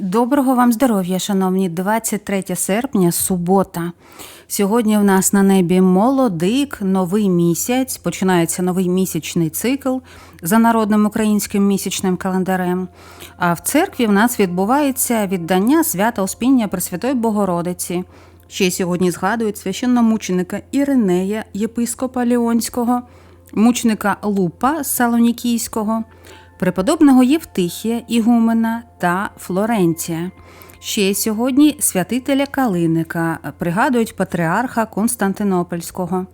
Доброго вам здоров'я, шановні, 23 серпня, субота. Сьогодні в нас на небі молодик, новий місяць. Починається новий місячний цикл за народним українським місячним календарем. А в церкві в нас відбувається віддання свята Успіння Пресвятої Богородиці. Ще сьогодні згадують священномученика Іринея, єпископа Ліонського, мученика Лупа Салонікійського, преподобного Євтихія Ігумена та Флоренція. Ще сьогодні святителя Калиника пригадують патріарха Константинопольського.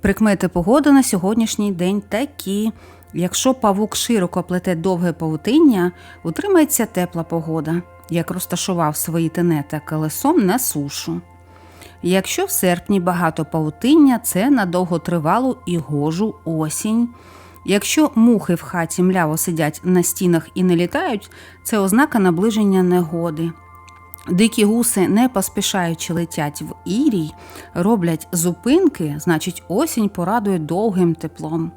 Прикмети погоди на сьогоднішній день такі. Якщо павук широко плете довге павутиння, утримається тепла погода, як розташував свої тенета колесом на сушу. Якщо в серпні багато павутиння, це на довготривалу і гожу осінь. Якщо мухи в хаті мляво сидять на стінах і не літають, це ознака наближення негоди. Дикі гуси, не поспішаючи летять в ірій, роблять зупинки, значить, осінь порадує довгим теплом.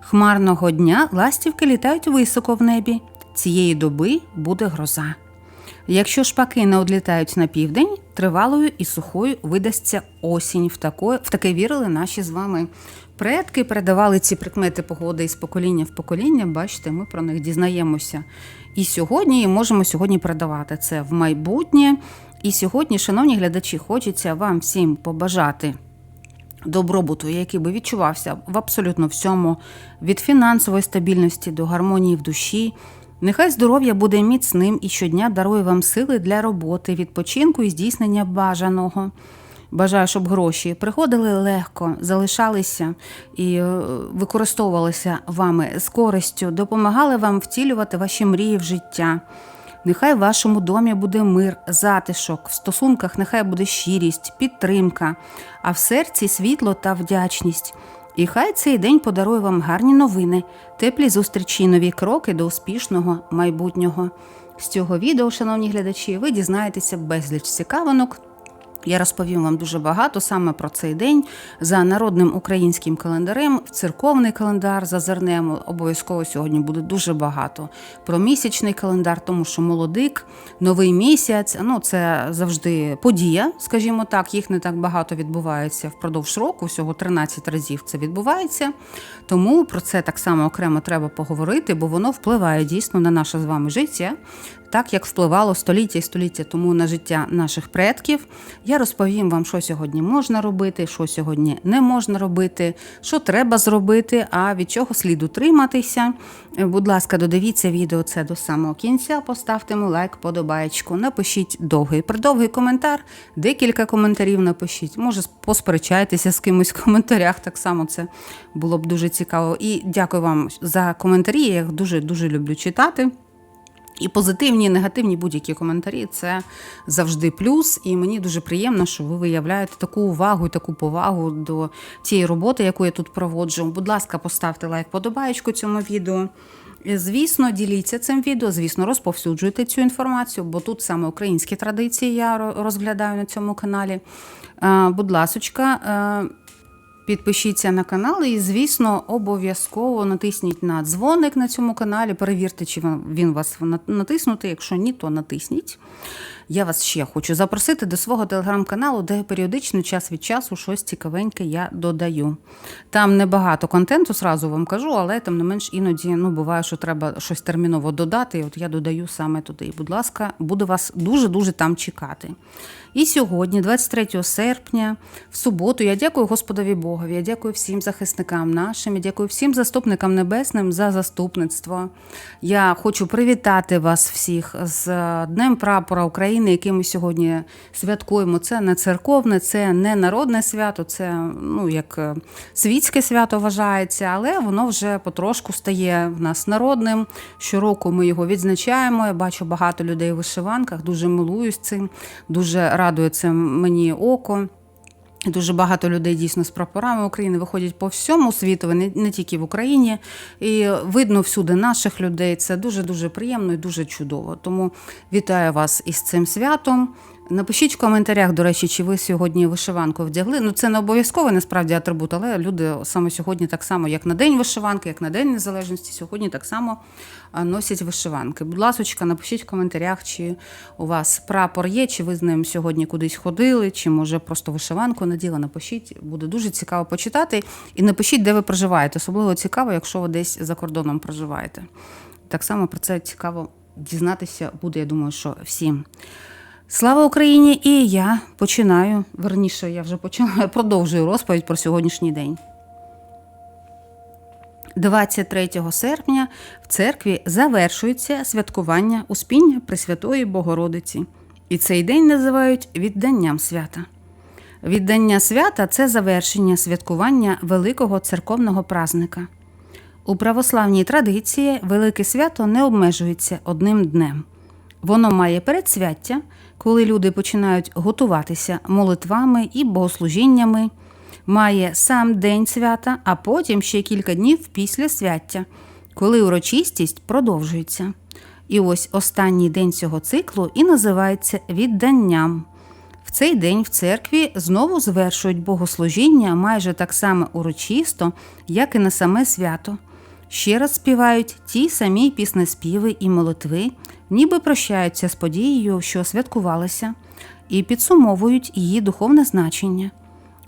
Хмарного дня ластівки літають високо в небі. Цієї доби буде гроза. Якщо шпаки не одлітають на південь, тривалою і сухою видасться осінь. В таке, в таке вірили наші з вами предки, передавали ці прикмети погоди із покоління в покоління. Бачите, ми про них дізнаємося і сьогодні, і можемо сьогодні передавати це в майбутнє. І сьогодні, шановні глядачі, хочеться вам всім побажати. Добробуту, який би відчувався в абсолютно всьому, від фінансової стабільності до гармонії в душі. Нехай здоров'я буде міцним і щодня дарує вам сили для роботи, відпочинку і здійснення бажаного. Бажаю, щоб гроші приходили легко, залишалися і е, використовувалися вами з користю, допомагали вам втілювати ваші мрії в життя. Нехай в вашому домі буде мир, затишок, в стосунках нехай буде щирість, підтримка, а в серці світло та вдячність. І хай цей день подарує вам гарні новини, теплі зустрічі, нові кроки до успішного майбутнього. З цього відео, шановні глядачі, ви дізнаєтеся безліч цікавинок. Я розповім вам дуже багато саме про цей день за народним українським календарем, в церковний календар зазирнемо. Обов'язково сьогодні буде дуже багато про місячний календар, тому що молодик, новий місяць ну це завжди подія, скажімо так. Їх не так багато відбувається впродовж року, всього 13 разів це відбувається. Тому про це так само окремо треба поговорити, бо воно впливає дійсно на наше з вами життя так як впливало століття і століття тому на життя наших предків. Я розповім вам, що сьогодні можна робити, що сьогодні не можна робити, що треба зробити, а від чого слід утриматися. Будь ласка, додивіться відео це до самого кінця. Поставте йому лайк, подобаєчку, напишіть довгий придовгий коментар, декілька коментарів напишіть. Може, посперечайтеся з кимось в коментарях. Так само це було б дуже цікаво. І дякую вам за коментарі. Я їх дуже дуже люблю читати. І позитивні, і негативні будь-які коментарі це завжди плюс. І мені дуже приємно, що ви виявляєте таку увагу і таку повагу до тієї роботи, яку я тут проводжу. Будь ласка, поставте лайк, подобаєчку цьому відео. Звісно, діліться цим відео, звісно, розповсюджуйте цю інформацію, бо тут саме українські традиції я розглядаю на цьому каналі. Будь ласочка. Підпишіться на канал і, звісно, обов'язково натисніть на дзвоник на цьому каналі. Перевірте, чи він вас натиснути. Якщо ні, то натисніть. Я вас ще хочу запросити до свого телеграм-каналу, де періодично час від часу щось цікавеньке я додаю. Там небагато контенту, зразу вам кажу, але тим не менш іноді ну, буває, що треба щось терміново додати. І от я додаю саме туди. Будь ласка, буду вас дуже-дуже там чекати. І сьогодні, 23 серпня, в суботу, я дякую Господові Богові, я дякую всім захисникам нашим, я дякую всім заступникам небесним за заступництво. Я хочу привітати вас всіх з Днем Прапора України, який ми сьогодні святкуємо. Це не церковне, це не народне свято, це ну, як світське свято вважається, але воно вже потрошку стає в нас народним. Щороку ми його відзначаємо. Я бачу багато людей у вишиванках, дуже милуюсь цим, дуже рада радує це мені око. Дуже багато людей дійсно з прапорами України виходять по всьому світу, не, не тільки в Україні. І видно всюди наших людей. Це дуже дуже приємно і дуже чудово. Тому вітаю вас із цим святом. Напишіть в коментарях, до речі, чи ви сьогодні вишиванку вдягли. Ну, це не обов'язковий насправді атрибут, але люди саме сьогодні так само, як на День вишиванки, як на День Незалежності, сьогодні так само носять вишиванки. Будь ласка, напишіть в коментарях, чи у вас прапор є, чи ви з ним сьогодні кудись ходили, чи може просто вишиванку наділи. Напишіть, буде дуже цікаво почитати. І напишіть, де ви проживаєте. Особливо цікаво, якщо ви десь за кордоном проживаєте. Так само про це цікаво дізнатися буде, я думаю, що всім. Слава Україні! І я починаю. Верніше, я вже починаю, продовжую розповідь про сьогоднішній день. 23 серпня в церкві завершується святкування Успіння Пресвятої Богородиці. І цей день називають відданням свята. Віддання свята це завершення святкування великого церковного празника. У православній традиції велике свято не обмежується одним днем. Воно має передсвяття, коли люди починають готуватися молитвами і богослужіннями, має сам день свята, а потім ще кілька днів після свяття, коли урочистість продовжується. І ось останній день цього циклу і називається відданням. В цей день в церкві знову звершують богослужіння майже так само урочисто, як і на саме свято. Ще раз співають ті самі піснеспіви і молитви, ніби прощаються з подією, що святкувалася, і підсумовують її духовне значення.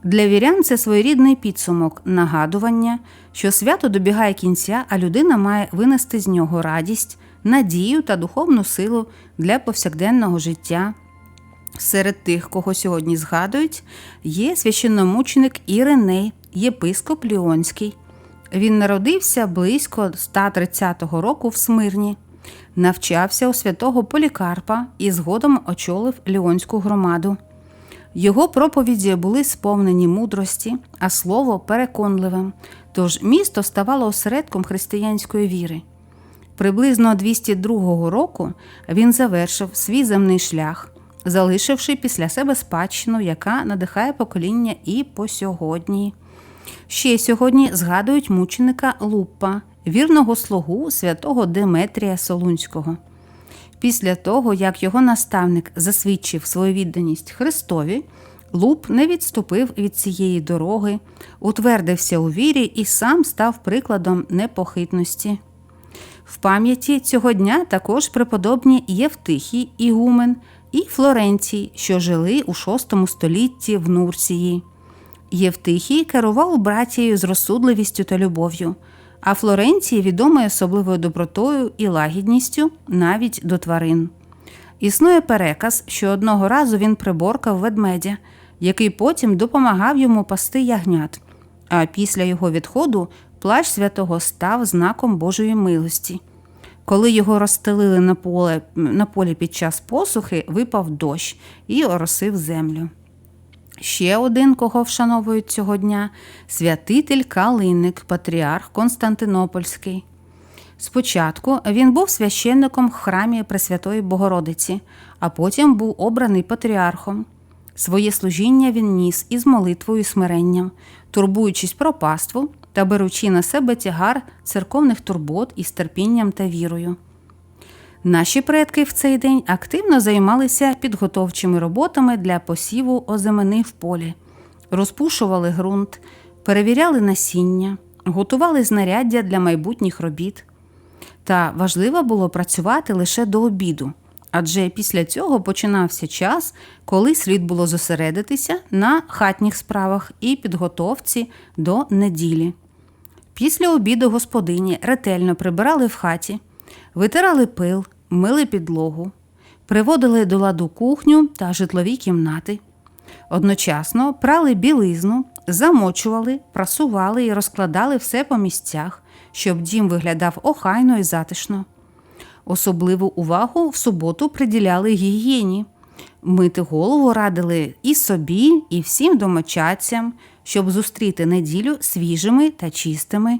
Для вірян це своєрідний підсумок, нагадування, що свято добігає кінця, а людина має винести з нього радість, надію та духовну силу для повсякденного життя. Серед тих, кого сьогодні згадують, є священномученик Іриней, єпископ Ліонський. Він народився близько 130 року в Смирні, навчався у святого Полікарпа і згодом очолив Ліонську громаду. Його проповіді були сповнені мудрості, а слово переконливим, тож місто ставало осередком християнської віри. Приблизно 202 року він завершив свій земний шлях, залишивши після себе спадщину, яка надихає покоління і по сьогодні. Ще сьогодні згадують мученика Луппа, вірного слугу святого Деметрія Солунського. Після того, як його наставник засвідчив свою відданість Христові, Луп не відступив від цієї дороги, утвердився у вірі і сам став прикладом непохитності. В пам'яті цього дня також преподобні Євтихій Ігумен і Флоренцій, що жили у VI столітті в Нурсії. Євтихій керував братією з розсудливістю та любов'ю, а Флоренцій відомий особливою добротою і лагідністю навіть до тварин. Існує переказ, що одного разу він приборкав ведмедя, який потім допомагав йому пасти ягнят, а після його відходу плащ святого став знаком Божої милості. Коли його розстелили на поле, на полі під час посухи, випав дощ і оросив землю. Ще один, кого вшановують цього дня святитель Калинник, патріарх Константинопольський. Спочатку він був священником в храмі Пресвятої Богородиці, а потім був обраний патріархом. Своє служіння він ніс із молитвою і смиренням, турбуючись про паству та беручи на себе тягар церковних турбот із терпінням та вірою. Наші предки в цей день активно займалися підготовчими роботами для посіву озимини в полі, розпушували ґрунт, перевіряли насіння, готували знаряддя для майбутніх робіт. Та важливо було працювати лише до обіду, адже після цього починався час, коли слід було зосередитися на хатніх справах і підготовці до неділі. Після обіду господині ретельно прибирали в хаті, витирали пил, мили підлогу, приводили до ладу кухню та житлові кімнати. Одночасно прали білизну, замочували, прасували і розкладали все по місцях, щоб дім виглядав охайно і затишно. Особливу увагу в суботу приділяли гігієні. Мити голову радили і собі, і всім домочадцям, щоб зустріти неділю свіжими та чистими.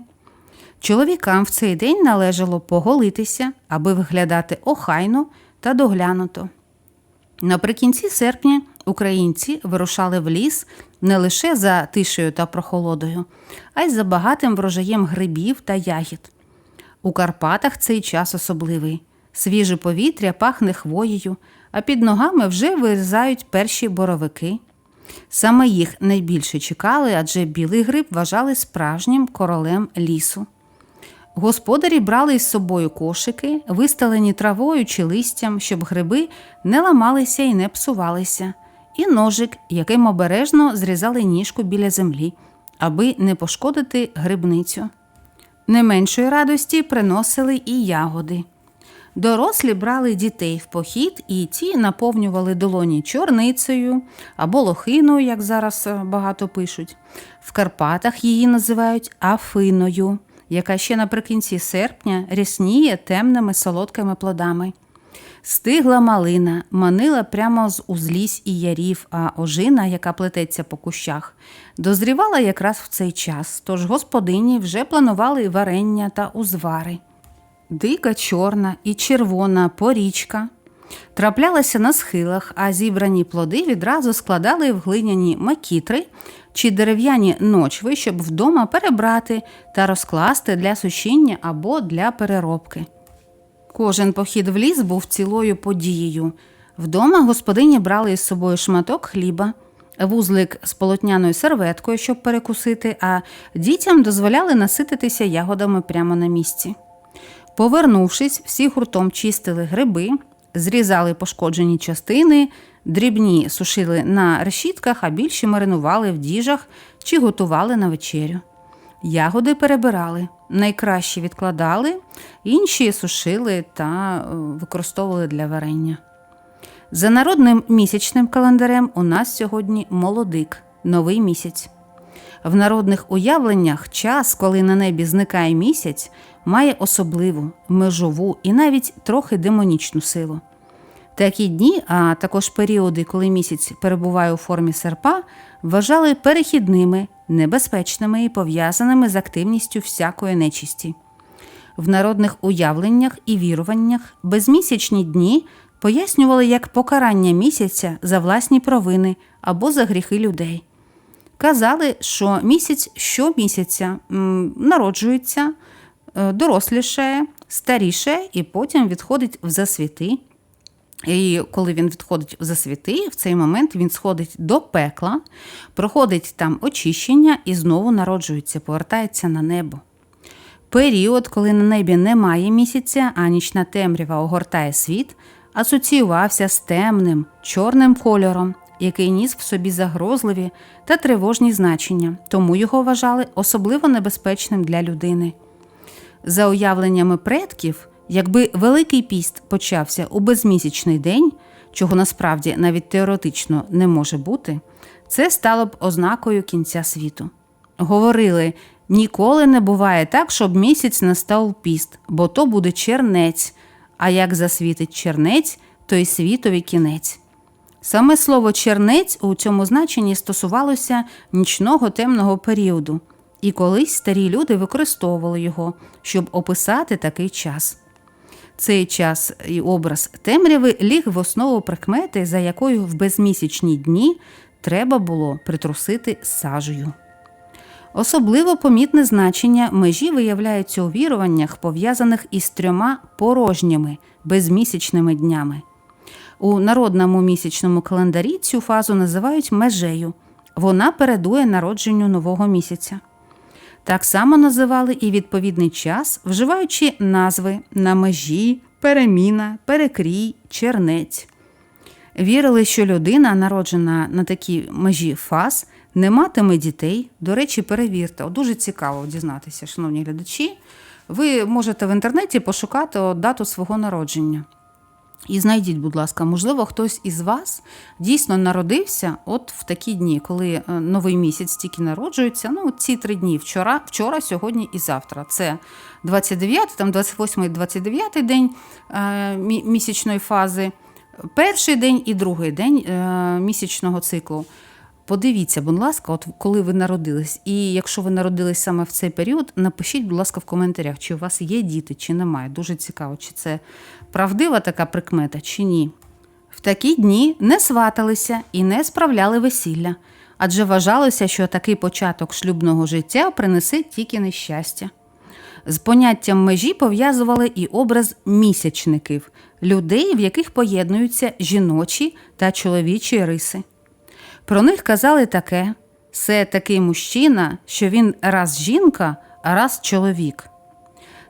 Чоловікам в цей день належало поголитися, аби виглядати охайно та доглянуто. Наприкінці серпня українці вирушали в ліс не лише за тишею та прохолодою, а й за багатим врожаєм грибів та ягід. У Карпатах цей час особливий. Свіже повітря пахне хвоєю, а під ногами вже вирізають перші боровики. Саме їх найбільше чекали, адже білий гриб вважали справжнім королем лісу. Господарі брали із собою кошики, вистелені травою чи листям, щоб гриби не ламалися і не псувалися, і ножик, яким обережно зрізали ніжку біля землі, аби не пошкодити грибницю. Не меншої радості приносили і ягоди. Дорослі брали дітей в похід, і ті наповнювали долоні чорницею або лохиною, як зараз е, багато пишуть. В Карпатах її називають афиною, яка ще наприкінці серпня рясніє темними солодкими плодами. Стигла малина, манила прямо з узлісь і ярів, а ожина, яка плететься по кущах, дозрівала якраз в цей час, тож господині вже планували варення та узвари. Дика чорна і червона порічка траплялася на схилах, а зібрані плоди відразу складали в глиняні макітри чи дерев'яні ночви, щоб вдома перебрати та розкласти для сушіння або для переробки. Кожен похід в ліс був цілою подією. Вдома господині брали із собою шматок хліба, вузлик з полотняною серветкою, щоб перекусити, а дітям дозволяли насититися ягодами прямо на місці. Повернувшись, всі гуртом чистили гриби, зрізали пошкоджені частини, дрібні сушили на решітках, а більші маринували в діжах чи готували на вечерю. Ягоди перебирали, найкращі відкладали, інші сушили та е, використовували для варення. За народним місячним календарем у нас сьогодні молодик, новий місяць. В народних уявленнях час, коли на небі зникає місяць, має особливу, межову і навіть трохи демонічну силу. Такі дні, а також періоди, коли місяць перебуває у формі серпа, вважали перехідними, небезпечними і пов'язаними з активністю всякої нечисті. В народних уявленнях і віруваннях безмісячні дні пояснювали як покарання місяця за власні провини або за гріхи людей. Казали, що місяць щомісяця народжується, е, дорослішає, старішає і потім відходить в засвіти. І коли він відходить в засвіти, в цей момент він сходить до пекла, проходить там очищення і знову народжується, повертається на небо. Період, коли на небі немає місяця, а нічна темрява огортає світ, асоціювався з темним, чорним кольором, який ніс в собі загрозливі та тривожні значення, тому його вважали особливо небезпечним для людини. За уявленнями предків, якби Великий піст почався у безмісячний день, чого насправді навіть теоретично не може бути, це стало б ознакою кінця світу. Говорили, ніколи не буває так, щоб місяць настав піст, бо то буде чернець, а як засвітить чернець, то й світові кінець. Саме слово чернець у цьому значенні стосувалося нічного темного періоду, і колись старі люди використовували його, щоб описати такий час. Цей час і образ темряви ліг в основу прикмети, за якою в безмісячні дні треба було притрусити сажею. Особливо помітне значення межі виявляється у віруваннях, пов'язаних із трьома порожніми безмісячними днями. У народному місячному календарі цю фазу називають межею. Вона передує народженню нового місяця. Так само називали і відповідний час, вживаючи назви на межі, переміна, перекрій, чернець. Вірили, що людина, народжена на такій межі фаз, не матиме дітей. До речі, перевірте, О, дуже цікаво дізнатися, шановні глядачі. Ви можете в інтернеті пошукати дату свого народження. І знайдіть, будь ласка, можливо, хтось із вас дійсно народився от в такі дні, коли е, новий місяць тільки народжується. Ну, ці три дні вчора, вчора, сьогодні і завтра. Це 29, там 28 і 29 день е, місячної фази, перший день і другий день е, місячного циклу. Подивіться, будь ласка, от коли ви народились, і якщо ви народились саме в цей період, напишіть, будь ласка, в коментарях, чи у вас є діти, чи немає. Дуже цікаво, чи це правдива така прикмета, чи ні. В такі дні не сваталися і не справляли весілля, адже вважалося, що такий початок шлюбного життя принесе тільки нещастя. З поняттям межі пов'язували і образ місячників, людей, в яких поєднуються жіночі та чоловічі риси. Про них казали таке: це такий мужчина, що він раз жінка, а раз чоловік.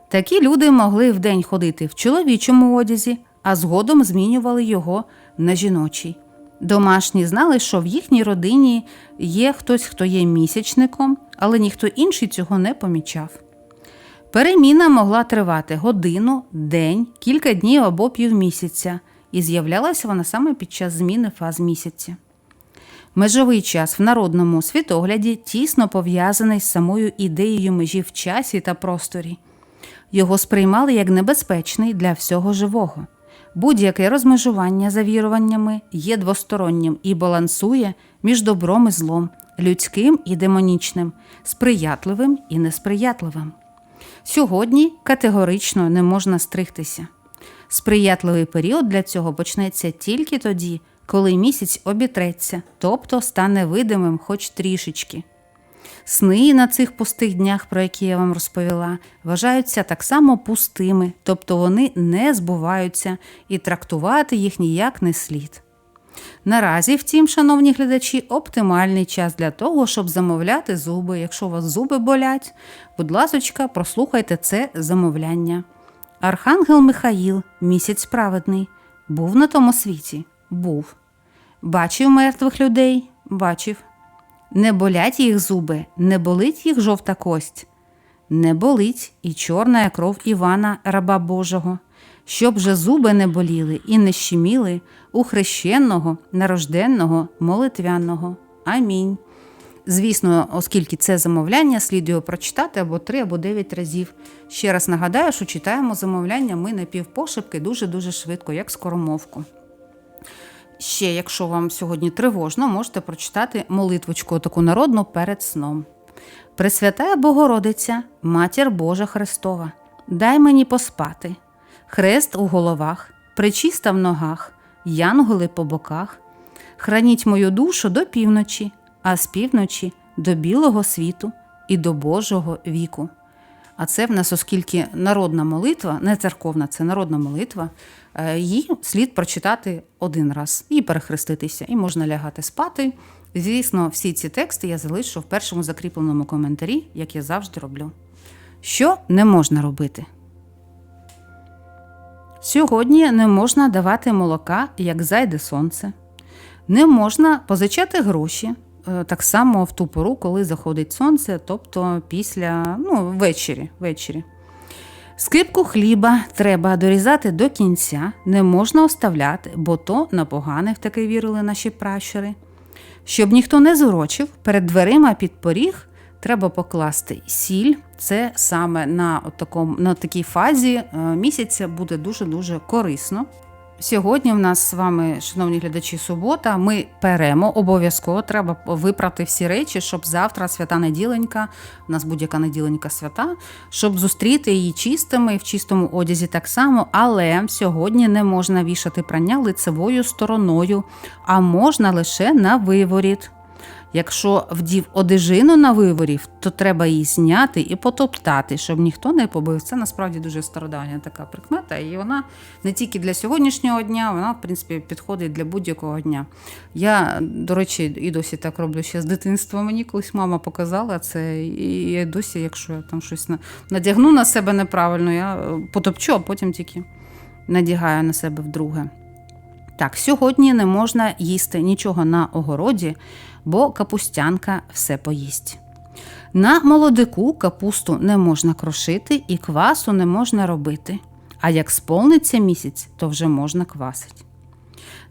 Такі люди могли вдень ходити в чоловічому одязі, а згодом змінювали його на жіночий. Домашні знали, що в їхній родині є хтось, хто є місячником, але ніхто інший цього не помічав. Переміна могла тривати годину, день, кілька днів або півмісяця, і з'являлася вона саме під час зміни фаз місяця. Межовий час в народному світогляді тісно пов'язаний з самою ідеєю межі в часі та просторі. Його сприймали як небезпечний для всього живого. Будь-яке розмежування за віруваннями є двостороннім і балансує між добром і злом, людським і демонічним, сприятливим і несприятливим. Сьогодні категорично не можна стригтися. Сприятливий період для цього почнеться тільки тоді, коли місяць обітреться, тобто стане видимим хоч трішечки. Сни на цих пустих днях, про які я вам розповіла, вважаються так само пустими, тобто вони не збуваються і трактувати їх ніяк не слід. Наразі, втім, шановні глядачі, оптимальний час для того, щоб замовляти зуби. Якщо у вас зуби болять, будь ласочка, прослухайте це замовляння. Архангел Михаїл, місяць праведний, був на тому світі? Був. Бачив мертвих людей? Бачив. Не болять їх зуби, не болить їх жовта кость, не болить і чорна кров Івана, раба Божого, щоб же зуби не боліли і не щеміли у хрещенного, нарожденного, молитвяного. Амінь. Звісно, оскільки це замовляння, слід його прочитати або три, або дев'ять разів. Ще раз нагадаю, що читаємо замовляння ми напівпошепки дуже-дуже швидко, як скоромовку. Ще, якщо вам сьогодні тривожно, можете прочитати молитвочку таку народну перед сном. Пресвятая Богородиця, Матір Божа Христова, дай мені поспати, хрест у головах, причиста в ногах, янголи по боках. Храніть мою душу до півночі, а з півночі до білого світу і до Божого віку. А це в нас, оскільки народна молитва, не церковна, це народна молитва, е, її слід прочитати один раз і перехреститися, і можна лягати спати. Звісно, всі ці тексти я залишу в першому закріпленому коментарі, як я завжди роблю. Що не можна робити? Сьогодні не можна давати молока, як зайде сонце. Не можна позичати гроші, так само в ту пору, коли заходить сонце, тобто після ну, ввечері. ввечері. Скипку хліба треба дорізати до кінця, не можна оставляти, бо то на поганих таки вірили наші пращури. Щоб ніхто не зурочив, перед дверима під поріг треба покласти сіль. Це саме на, такому, на такій фазі е, місяця буде дуже-дуже корисно. Сьогодні в нас з вами, шановні глядачі, субота. Ми перемо обов'язково треба випрати всі речі, щоб завтра свята неділенька, у нас будь-яка неділенька свята, щоб зустріти її чистими в чистому одязі так само. Але сьогодні не можна вішати прання лицевою стороною, а можна лише на виворіт. Якщо вдів одежину на виворів, то треба її зняти і потоптати, щоб ніхто не побив. Це насправді дуже стародавня така прикмета, і вона не тільки для сьогоднішнього дня, вона, в принципі, підходить для будь-якого дня. Я, до речі, і досі так роблю ще з дитинства. Мені колись мама показала це, і я досі, якщо я там щось надягну на себе неправильно, я потопчу, а потім тільки надягаю на себе вдруге. Так, сьогодні не можна їсти нічого на огороді, бо капустянка все поїсть. На молодику капусту не можна крошити і квасу не можна робити. А як сповниться місяць, то вже можна квасить.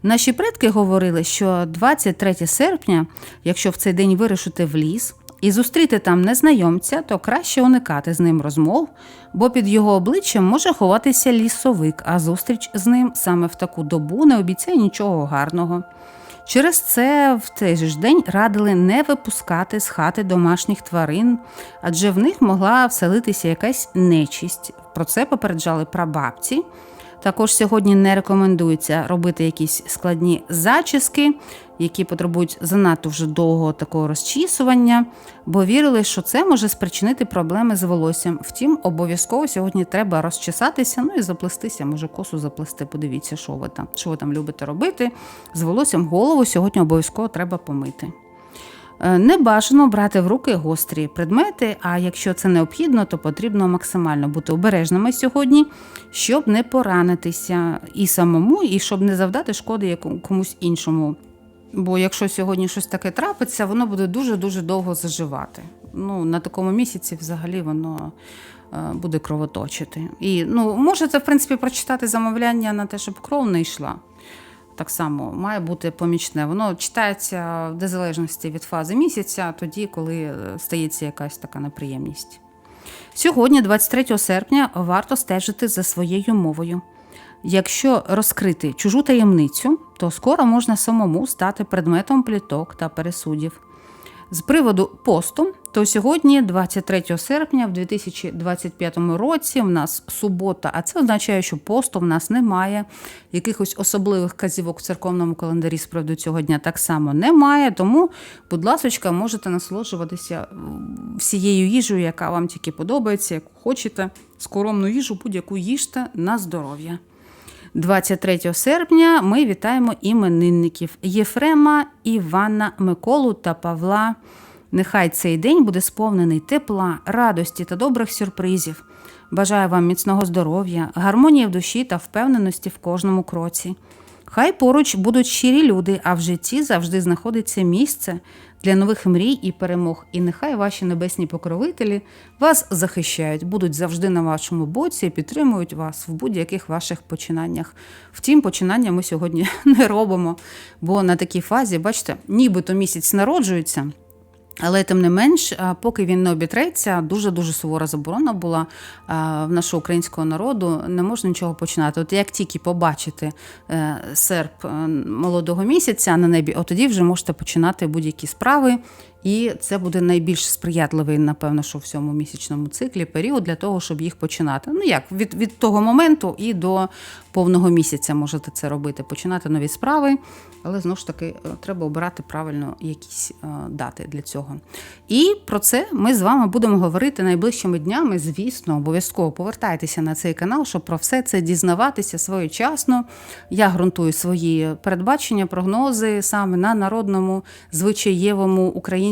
Наші предки говорили, що 23 серпня, якщо в цей день вирушити в ліс і зустріти там незнайомця, то краще уникати з ним розмов, бо під його обличчям може ховатися лісовик, а зустріч з ним саме в таку добу не обіцяє нічого гарного. Через це в цей ж день радили не випускати з хати домашніх тварин, адже в них могла вселитися якась нечисть. Про це попереджали прабабці. Також сьогодні не рекомендується робити якісь складні зачіски, які потребують занадто вже довгого такого розчісування, бо вірили, що це може спричинити проблеми з волоссям. Втім, обов'язково сьогодні треба розчесатися, ну і заплестися, може косу заплести. Подивіться, що ви там, що ви там любите робити. З волоссям голову сьогодні обов'язково треба помити. Е, Не бажано брати в руки гострі предмети, а якщо це необхідно, то потрібно максимально бути обережними сьогодні, щоб не поранитися і самому, і щоб не завдати шкоди комусь іншому. Бо якщо сьогодні щось таке трапиться, воно буде дуже-дуже довго заживати. Ну, на такому місяці взагалі воно е, буде кровоточити. І ну, можете, в принципі, прочитати замовляння на те, щоб кров не йшла так само має бути помічне. Воно читається в незалежності від фази місяця, тоді, коли е, стається якась така неприємність. Сьогодні, 23 серпня, варто стежити за своєю мовою. Якщо розкрити чужу таємницю, то скоро можна самому стати предметом пліток та пересудів. З приводу посту, то сьогодні, 23 серпня, в 2025 році, в нас субота, а це означає, що посту в нас немає. Якихось особливих казівок в церковному календарі з приводу цього дня так само немає. Тому, будь ласка, можете насолоджуватися всією їжею, яка вам тільки подобається, яку хочете. Скоромну їжу, будь-яку їжте на здоров'я. 23 серпня ми вітаємо іменинників Єфрема, Івана, Миколу та Павла. Нехай цей день буде сповнений тепла, радості та добрих сюрпризів. Бажаю вам міцного здоров'я, гармонії в душі та впевненості в кожному кроці. Хай поруч будуть щирі люди, а в житті завжди знаходиться місце для нових мрій і перемог. І нехай ваші небесні покровителі вас захищають, будуть завжди на вашому боці і підтримують вас в будь-яких ваших починаннях. Втім, починання ми сьогодні не робимо, бо на такій фазі, бачите, нібито місяць народжується. Але тим не менш, поки він не обітреться, дуже дуже сувора заборона була в нашого українського народу. Не можна нічого починати. От як тільки побачите е, серп е, молодого місяця на небі, от тоді вже можете починати будь-які справи. І це буде найбільш сприятливий, напевно, що в цьому місячному циклі період для того, щоб їх починати. Ну як від, від того моменту і до повного місяця можете це робити, починати нові справи, але знову ж таки е, треба обирати правильно якісь е, дати для цього. І про це ми з вами будемо говорити найближчими днями. Звісно, обов'язково повертайтеся на цей канал, щоб про все це дізнаватися своєчасно. Я ґрунтую свої передбачення, прогнози саме на народному звичаєвому українському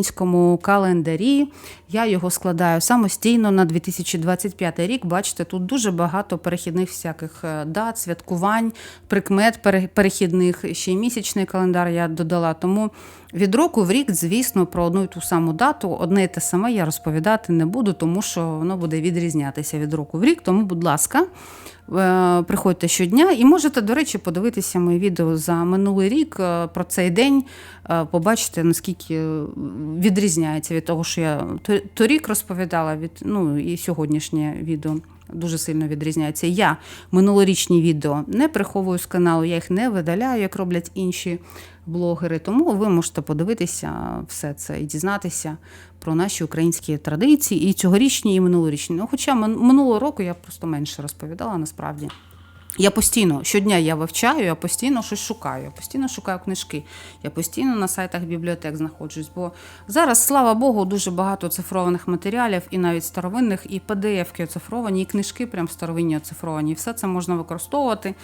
календарі. Я його складаю самостійно на 2025 рік. Бачите, тут дуже багато перехідних всяких е, дат, святкувань, прикмет перехідних. Ще й місячний календар я додала. Тому від року в рік, звісно, про одну і ту саму дату, одне і те саме я розповідати не буду, тому що воно буде відрізнятися від року в рік. Тому, будь ласка, е, приходьте щодня і можете, до речі, подивитися моє відео за минулий рік е, про цей день, е, побачите, наскільки відрізняється від того, що я торік розповідала від ну і сьогоднішнє відео. Дуже сильно відрізняється. Я минулорічні відео не приховую з каналу, я їх не видаляю, як роблять інші блогери. Тому ви можете подивитися все це і дізнатися про наші українські традиції, і цьогорічні, і минулорічні. Ну, хоча минулого року я просто менше розповідала насправді. Я постійно щодня я вивчаю, я постійно щось шукаю, я постійно шукаю книжки, я постійно на сайтах бібліотек знаходжусь. Бо зараз, слава Богу, дуже багато цифрованих матеріалів, і навіть старовинних, і PDF-ки оцифровані, і книжки прям старовинні оцифровані. Все це можна використовувати,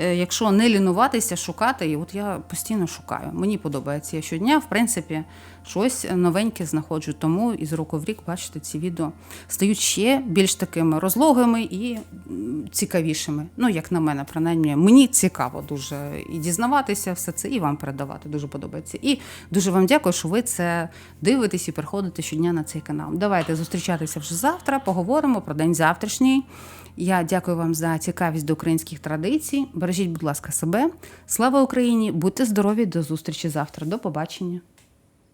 е, якщо не лінуватися, шукати. І от я постійно шукаю. Мені подобається я щодня, в принципі, щось новеньке знаходжу. Тому із року в рік, бачите, ці відео стають ще більш такими розлогими і цікавішими. Ну, як на мене, принаймні, мені цікаво дуже і дізнаватися все це, і вам передавати. Дуже подобається. І дуже вам дякую, що ви це дивитесь і приходите щодня на цей канал. Давайте зустрічатися вже завтра, поговоримо про день завтрашній. Я дякую вам за цікавість до українських традицій. Бережіть, будь ласка, себе. Слава Україні! Будьте здорові! До зустрічі завтра. До побачення.